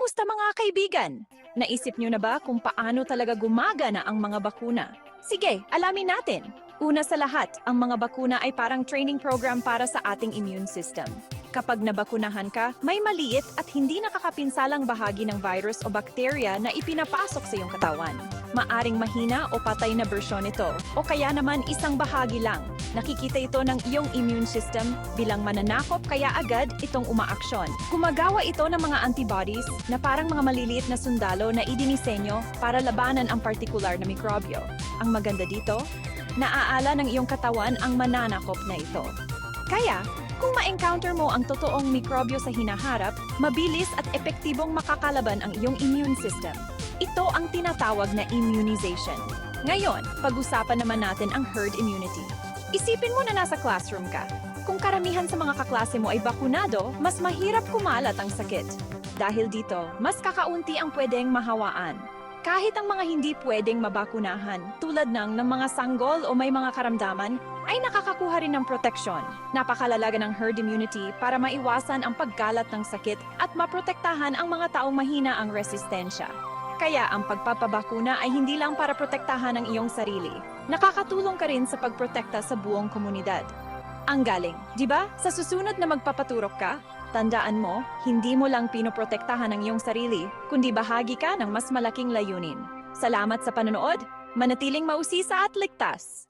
Kamusta mga kaibigan? Naisip niyo na ba kung paano talaga gumagana ang mga bakuna? Sige, alamin natin. Una sa lahat, ang mga bakuna ay parang training program para sa ating immune system. Kapag nabakunahan ka, may maliit at hindi nakakapinsalang bahagi ng virus o bakterya na ipinapasok sa iyong katawan. Maaring mahina o patay na bersyon ito, o kaya naman isang bahagi lang. Nakikita ito ng iyong immune system bilang mananakop kaya agad itong umaaksyon. Gumagawa ito ng mga antibodies na parang mga maliliit na sundalo na idinisenyo para labanan ang partikular na mikrobyo. Ang maganda dito, naaala ng iyong katawan ang mananakop na ito. Kaya, kung ma-encounter mo ang totoong mikrobyo sa hinaharap, mabilis at epektibong makakalaban ang iyong immune system. Ito ang tinatawag na immunization. Ngayon, pag-usapan naman natin ang herd immunity. Isipin mo na nasa classroom ka. Kung karamihan sa mga kaklase mo ay bakunado, mas mahirap kumalat ang sakit. Dahil dito, mas kakaunti ang pwedeng mahawaan. Kahit ang mga hindi pwedeng mabakunahan, tulad ng, ng mga sanggol o may mga karamdaman, ay nakakakuha rin ng proteksyon. Napakalalaga ng herd immunity para maiwasan ang pagkalat ng sakit at maprotektahan ang mga taong mahina ang resistensya. Kaya ang pagpapabakuna ay hindi lang para protektahan ang iyong sarili. Nakakatulong ka rin sa pagprotekta sa buong komunidad. Ang galing, di ba? Sa susunod na magpapaturok ka, tandaan mo, hindi mo lang pinoprotektahan ang iyong sarili, kundi bahagi ka ng mas malaking layunin. Salamat sa panonood, manatiling mausisa at ligtas.